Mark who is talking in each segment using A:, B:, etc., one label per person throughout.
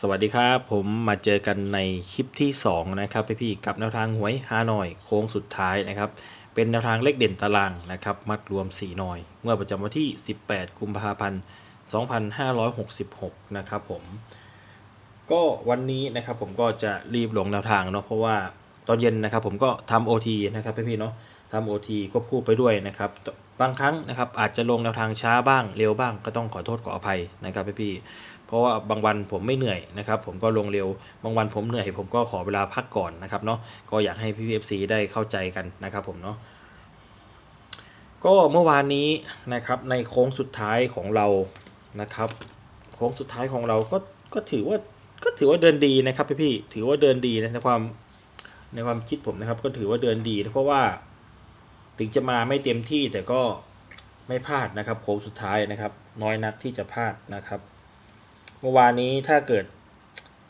A: สวัสดีครับผมมาเจอกันในคลิปที่ 2 นะครับพี่ๆกับแนวทางหวยฮานอยโค้งสุดท้ายนะครับ เป็นแนวทางเลขเด่นตารางนะครับ มัดรวม 4 หน่อย เมื่อประจำวันที่ 18 กุมภาพันธ์ 2566 นะครับผมก็วันนี้นะครับผมก็จะรีบลงแนวทางเนาะเพราะว่าตอนเย็นนะครับผมก็ทำ OT นะครับพี่ๆเนาะทำ OT ควบคู่ไปด้วยนะครับบางครั้งนะครับอาจจะลงแนวทางช้าบ้างเร็วบ้างก็ต้องขอโทษขออภัยนะครับพี่ๆ เพราะว่าบางวันผมไม่เหนื่อยนะครับ ผมก็ลงเร็ว บางวันผมเหนื่อย ผมก็ขอเวลาพักก่อนนะครับเนาะก็อยากให้พี่ๆ FC ได้เข้าใจกันนะครับผมเนาะก็เมื่อวานนี้นะครับในโค้งสุดท้ายของเรานะครับ โค้งสุดท้ายของเราก็ก็ถือว่าก็ถือว่าเดินดีนะครับพี่พี่ถือว่าเดินดีนะในความในความคิดผมนะครับ ก็ถือว่าเดินดีนะเพราะว่าถึงจะมาไม่เต็มที่แต่ก็ไม่พลาดนะครับ โค้งสุดท้ายนะครับ น้อยนักที่จะพลาดนะครับ เมื่อวานนี้ถ้าเกิด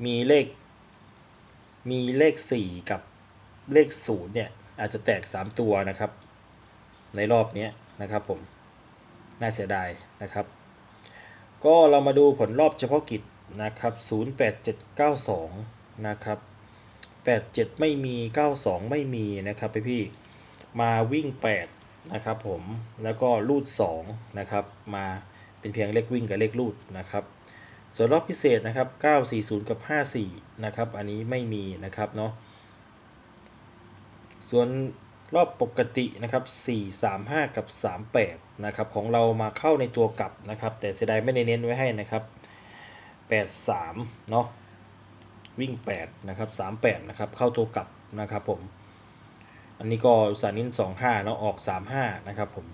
A: มีเลข มีเลข 4 กับเลข 0 เนี่ย อาจจะแตก 3 ตัวนะครับ ในรอบนี้นะครับผม น่าเสียดายนะครับ ก็เรามาดูผลรอบเฉพาะกิจนะครับ 08792 นะครับ 87 ไม่มี 92 ไม่มีนะครับพี่พี่มาวิ่ง 8 นะครับผม แล้วก็รูด 2 นะครับ มาเป็นเพียงเลขวิ่งกับเลขรูดนะครับ ส่วนรอบพิเศษนะครับ 940 กับ 54 นะครับ อันนี้ไม่มีนะครับเนาะ ส่วนรอบปกตินะครับ 435 กับ 38 นะครับ ของเรามาเข้าในตัวกลับนะครับ แต่เสียดายไม่ได้เน้นไว้ให้นะครับ 83 เนาะ วิ่ง 8 นะครับ 38 นะครับ เข้าตัวกลับนะครับผม อันนี้ก็สานิน 25 เนาะ ออก 35 นะครับผม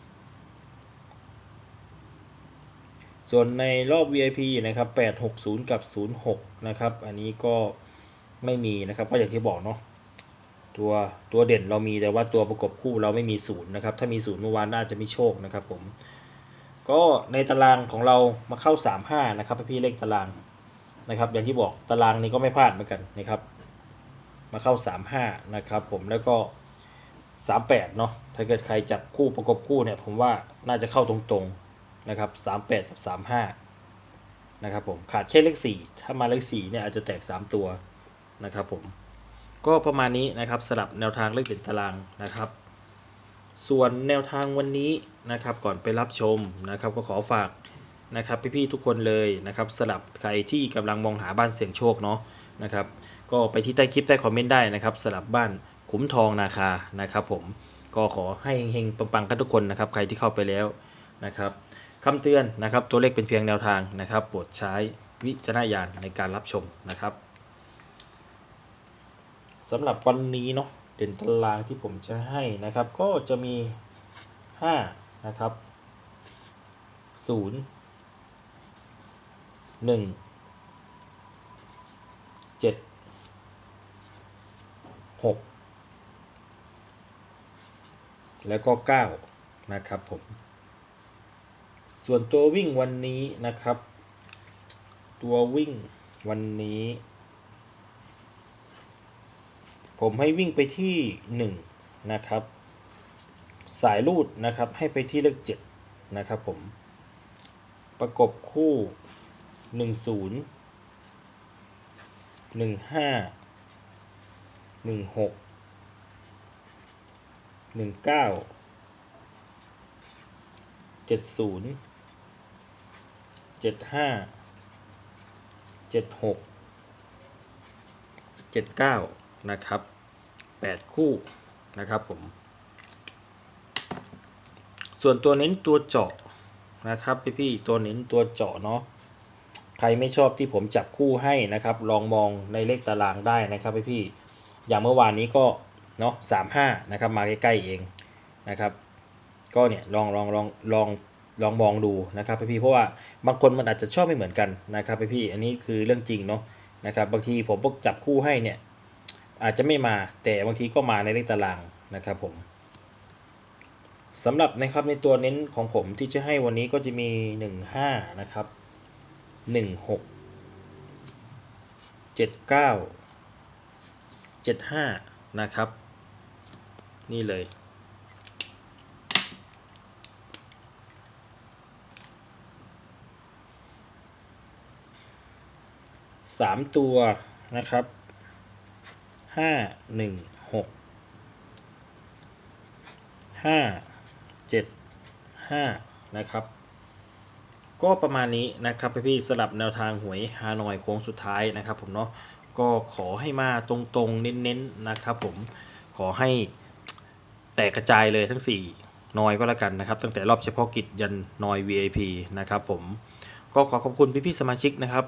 A: ส่วนในรอบ VIP นะครับ860 กับ 06 นะครับ อันนี้ก็ไม่มีนะครับ ก็อย่างที่บอกเนาะตัวตัวเด่นเรามีแต่ว่าตัวประกบคู่เราไม่มีศูนย์นะครับ ถ้ามีศูนย์เมื่อวานน่าจะไมีโชคนะครับผม ก็ในตารางของเรามาเข้า 35 นะครับพี่เลขตารางนะครับ อย่างที่บอกตารางนี้ก็ไม่พลาดเหมือนกันนะครับ มาเข้า 35 นะครับ ผมแล้วก็ 38 เนาะถ้าเกิดใครจับคู่ประกบคู่เนี่ยผมว่าน่าจะเข้าตรงๆ นะครับ38กับ35นะครับผมขาดแค่เลข4ถ้ามาเลข4เนี่ยอาจจะแตก3ตัวนะครับผมก็ประมาณนี้นะครับสลับแนวทางเลขเด่นตารางนะครับ ส่วนแนวทางวันนี้นะครับก่อนไปรับชมนะครับก็ขอฝากนะครับพี่ๆทุกคนเลยนะครับสลับใครที่กำลังมองหาบ้านเสี่ยงโชคเนาะนะครับก็ไปที่ใต้คลิปใต้คอมเมนต์ได้นะครับสลับบ้านขุมทองนาคานะครับผมก็ขอให้เฮงๆปังๆกันทุกคนนะครับใครที่เข้าไปแล้วนะครับ คำเตือนนะครับ ตัวเลขเป็นเพียงแนวทางนะครับโปรดใช้วิจารณญาณในการรับชมนะครับสำหรับวันนี้เนาะเด่นตารางที่ผมจะให้นะครับ ก็จะมี 5 นะครับ 0 1 7 6 แล้วก็ 9 นะครับผม ส่วนตัววิ่งวันนี้นะครับ ตัววิ่งวันนี้ ผมให้วิ่งไปที่ 1 นะครับ สายรูดนะครับให้ไปที่เลข7นะครับผม ประกบคู่ 1 0 1 5 1 6 1 9 7 0 7 5 7 6 7 9นะครับ8คู่นะครับผม ส่วนตัวเน้นตัวเจาะนะครับพี่ๆตัวเน้นตัวเจาะเนาะใครไม่ชอบที่ผมจับคู่ให้นะครับ ลองมองในเลขตารางได้นะครับพี่ๆอย่างเมื่อวานนี้ก็เนาะสามห้านะครับมาใกล้ๆเองนะครับ ก็เนี่ยลองลองลองลอง ลองมองดูนะครับพี่ๆเพราะว่าบางคนมันอาจจะชอบไม่เหมือนกันนะครับพี่ๆอันนี้คือเรื่องจริงเนาะนะครับบางทีผมพวกจับคู่ให้เนี่ยอาจจะไม่มาแต่บางทีก็มาในเลขตารางนะครับผมสำหรับนะครับในตัวเน้นของผมที่จะให้วันนี้ก็จะมี 15 นะครับ 16 79 75 นะครับ นี่เลย สามตัวนะครับห้าหนึ่งหกห้าเจ็ดห้านะครับ ก็ประมาณนี้นะครับพี่ๆสลับแนวทางหวยฮานอยโค้งสุดท้ายนะครับผมเนาะก็ขอให้มาตรงๆ เน้นๆนะครับผมขอให้แตกกระจายเลยทั้ง 4 นอยก็แล้วกันนะครับ ตั้งแต่รอบเฉพาะกิจยันนอย VIP นะครับผมก็ขอขอบคุณพี่ๆสมาชิกนะครับ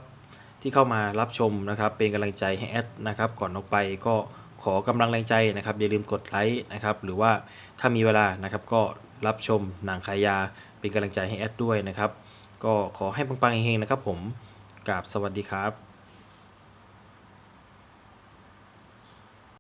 A: ที่เข้ามารับชมนะครับเป็นกำลังใจให้แอดนะครับก่อนออกไปก็ขอกำลังแรงใจนะครับอย่าลืมกดไลค์นะครับหรือว่าถ้ามีเวลานะครับก็รับชมหนังขายยาเป็นกำลังใจให้แอดด้วยนะครับ ก็ขอให้ปังๆเฮงๆนะครับผมกราบสวัสดีครับ